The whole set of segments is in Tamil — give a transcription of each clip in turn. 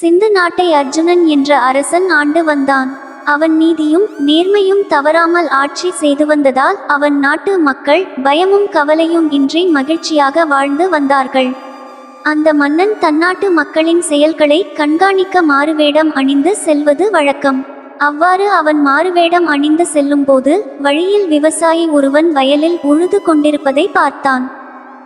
சிந்து நாட்டை அர்ஜுனன் என்ற அரசன் ஆண்டு வந்தான். அவன் நீதியும் நேர்மையும் தவறாமல் ஆட்சி செய்து வந்ததால் அவன் நாட்டு மக்கள் பயமும் கவலையும் இன்றி மகிழ்ச்சியாக வாழ்ந்து வந்தார்கள். அந்த மன்னன் தன்னாட்டு மக்களின் செயல்களை கண்காணிக்க மாறுவேடம் அணிந்து செல்வது வழக்கம். அவ்வாறு அவன் மாறுவேடம் அணிந்து செல்லும்போது வழியில் விவசாயி ஒருவன் வயலில் உழுது கொண்டிருப்பதை பார்த்தான்.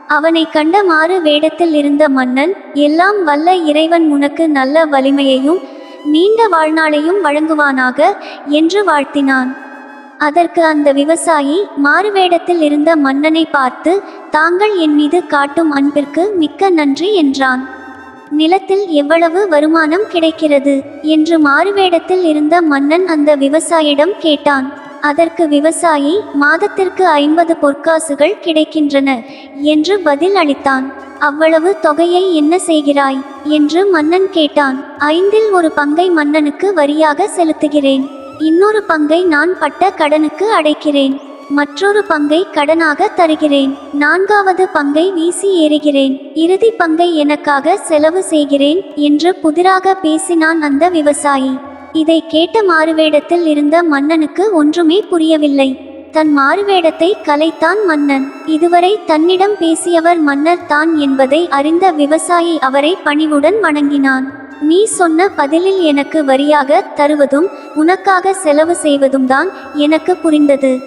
அவனை கண்ட மாறு வேடத்தில் இருந்த மன்னன் எல்லாம் வல்ல இறைவன் உனக்கு நல்ல வலிமையையும் நீண்ட வாழ்நாளையும் வழங்குவானாக என்று வாழ்த்தினான். அதற்கு அந்த விவசாயி மாறுவேடத்தில் இருந்த மன்னனை பார்த்து தாங்கள் என் மீது காட்டும் அன்பிற்கு மிக்க நன்றி என்றான். நிலத்தில் எவ்வளவு வருமானம் கிடைக்கிறது? என்று மாறுவேடத்தில் இருந்த மன்னன் அந்த விவசாயிடம் கேட்டான். அதற்கு விவசாயி மாதத்திற்கு ஐம்பது பொற்காசுகள் கிடைக்கின்றன என்று பதில் அளித்தான். அவ்வளவு தொகையை என்ன செய்கிறாய்? என்று மன்னன் கேட்டான். ஐந்தில் ஒரு பங்கை மன்னனுக்கு வரியாக செலுத்துகிறேன். இன்னொரு பங்கை நான் பட்ட கடனுக்கு அடைக்கிறேன். மற்றொரு பங்கை கடனாக தருகிறேன். நான்காவது பங்கை வீசி ஏறுகிறேன். இறுதி பங்கை எனக்காக செலவு செய்கிறேன் என்று புதிராக பேசினான் அந்த விவசாயி. இதை கேட்ட மாறுவேடத்தில் இருந்த மன்னனுக்கு ஒன்றுமே புரியவில்லை. தன் மாறுவேடத்தை கலைத்தான் மன்னன். இதுவரை தன்னிடம் பேசியவர் மன்னர் தான் என்பதை அறிந்த விவசாயி அவரை பணிவுடன் வணங்கினான். நீ சொன்ன பதிலில் எனக்கு வரியாக தருவதும் உனக்காக செலவு செய்வதும் தான் எனக்கு புரிந்தது.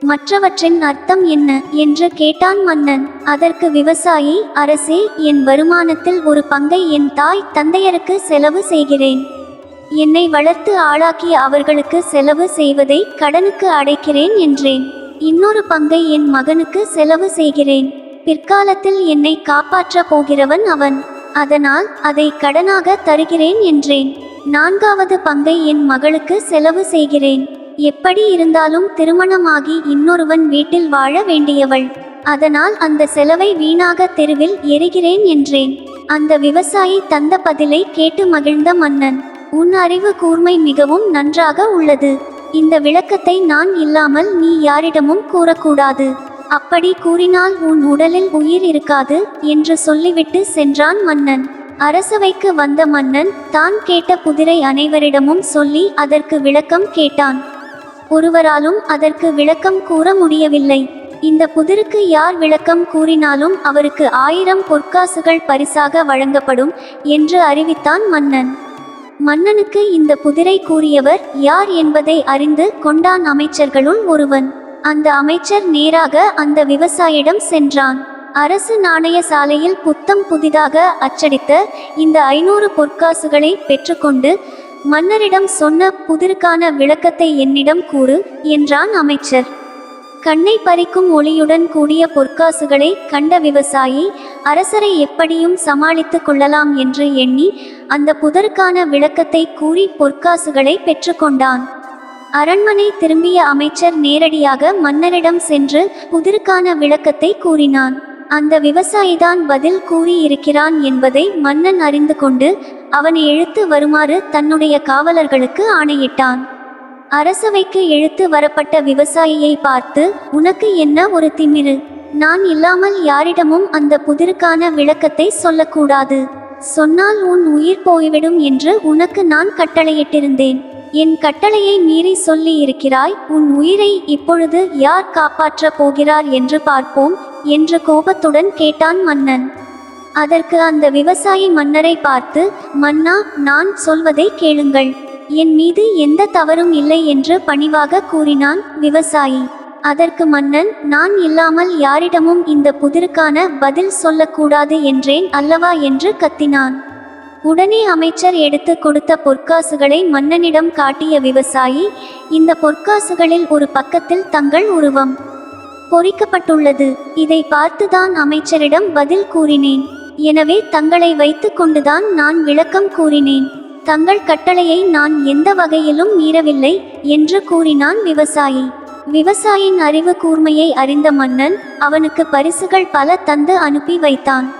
மற்றவற்றின் அர்த்தம் என்ன? என்று கேட்டான் மன்னன். அதற்கு விவசாயி அரசே என் வருமானத்தில் ஒரு பங்கை என் தாய் தந்தையருக்கு செலவு செய்கிறேன். என்னை வளர்த்து ஆளாக்கி அவர்களுக்கு செலவு செய்வதை கடனுக்கு அடைக்கிறேன் என்றேன். இன்னொரு பங்கை என் மகனுக்கு செலவு செய்கிறேன். பிற்காலத்தில் என்னை காப்பாற்றப் போகிறவன் அவன். அதனால் அதை கடனாக தருகிறேன் என்றேன். நான்காவது பங்கை என் மகளுக்கு செலவு செய்கிறேன். எப்படி இருந்தாலும் திருமணமாகி இன்னொருவன் வீட்டில் வாழ வேண்டியவள். அதனால் அந்த செலவை வீணாக தெருவில் எரிகிறேன் என்றேன். அந்த விவசாயி தந்த பதிலை கேட்டு மகிழ்ந்த மன்னன். உன் அறிவு கூர்மை மிகவும் நன்றாக உள்ளது. இந்த விளக்கத்தை நான் இல்லாமல் நீ யாரிடமும் கூறக்கூடாது. அப்படி கூறினால் உன் உடலில் உயிர் இருக்காது என்று சொல்லிவிட்டு சென்றான் மன்னன். அரசவைக்கு வந்த மன்னன் தான் கேட்ட புதிரை அனைவரிடமும் சொல்லி அதற்கு விளக்கம் கேட்டான். ஒருவராலும் அதற்கு விளக்கம் கூற முடியவில்லை. இந்த புதிருக்கு யார் விளக்கம் கூறினாலும் அவருக்கு ஆயிரம் பொற்காசுகள் பரிசாக வழங்கப்படும் என்று அறிவித்தான் மன்னன். மன்னனுக்கு இந்த புதிரை கூறியவர் யார் என்பதை அறிந்து கொண்டான் அமைச்சர்களுள் ஒருவன். அந்த அமைச்சர் நேராக அந்த விவசாயிடம் சென்றான். அரசு நாணய சாலையில் புத்தம் புதிதாக அச்சடித்த இந்த ஐநூறு பொற்காசுகளை பெற்றுக்கொண்டு மன்னரிடம் சொன்ன புதிருக்கான விளக்கத்தை என்னிடம் கூறு என்றான் அமைச்சர். கண்ணை பறிக்கும் ஒளியுடன் கூடிய பொற்காசுகளை கண்ட விவசாயி அரசரை எப்படியும் சமாளித்துக் கொள்ளலாம் என்று எண்ணி அந்த புதருக்கான விளக்கத்தை கூறி பொற்காசுகளை பெற்றுக்கொண்டான் அரண்மனை திரும்பிய அமைச்சர் நேரடியாக மன்னரிடம் சென்று புதிருக்கான விளக்கத்தை கூறினான். அந்த விவசாயிதான் பதில் கூறியிருக்கிறான் என்பதை மன்னன் அறிந்து கொண்டு அவனை இழுத்து வருமாறு தன்னுடைய காவலர்களுக்கு ஆணையிட்டான். அரசவைக்கு இழுத்து வரப்பட்ட விவசாயியை பார்த்து உனக்கு என்ன ஒரு திமிரு? நான் இல்லாமல் யாரிடமும் அந்த புதிருக்கான விளக்கத்தை சொல்லக்கூடாது. சொன்னால் உன் உயிர் போய்விடும் என்று உனக்கு நான் கட்டளையிட்டிருந்தேன். என் கட்டளையை மீறி சொல்லி இருக்கிறாய் உன் உயிரை இப்பொழுது யார் காப்பாற்றப் போகிறார் என்று பார்ப்போம் என்று கோபத்துடன் கேட்டான் மன்னன். அதற்கு அந்த விவசாயி மன்னரை பார்த்து மன்னா நான் சொல்வதை கேளுங்கள். என் மீது எந்த தவறும் இல்லை என்று பணிவாக கூறினான் விவசாயி. அதற்கு மன்னன் நான் இல்லாமல் யாரிடமும் இந்த புதிருக்கான பதில் சொல்லக்கூடாது என்றேன் அல்லவா என்று கத்தினான். உடனே அமைச்சர் எடுத்து கொடுத்த பொற்காசுகளை மன்னனிடம் காட்டிய விவசாயி இந்த பொற்காசுகளில் ஒரு பக்கத்தில் தங்கள் உருவம் பொறிக்கப்பட்டுள்ளது. இதை பார்த்துதான் அமைச்சரிடம் பதில் கூறினேன். எனவே தங்களை வைத்து கொண்டுதான் நான் விளக்கம் கூறினேன். தங்கள் கட்டளையை நான் எந்த வகையிலும் மீறவில்லை என்று கூறினான் விவசாயி. விவசாயின் அறிவு கூர்மையை அறிந்த மன்னன் அவனுக்கு பரிசுகள் பல தந்து அனுப்பி வைத்தான்.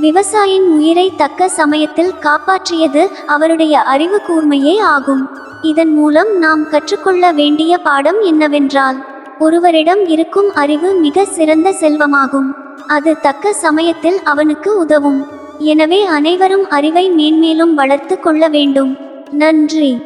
விவசாயின் உயிரை தக்க சமயத்தில் காப்பாற்றியது அவருடைய அறிவு கூர்மையே ஆகும். இதன் மூலம் நாம் கற்றுக்கொள்ள வேண்டிய பாடம் என்னவென்றால் ஒருவரிடம் இருக்கும் அறிவு மிக சிறந்த செல்வமாகும். அது தக்க சமயத்தில் அவனுக்கு உதவும். எனவே அனைவரும் அறிவை மேன்மேலும் வளர்த்து கொள்ள வேண்டும். நன்றி.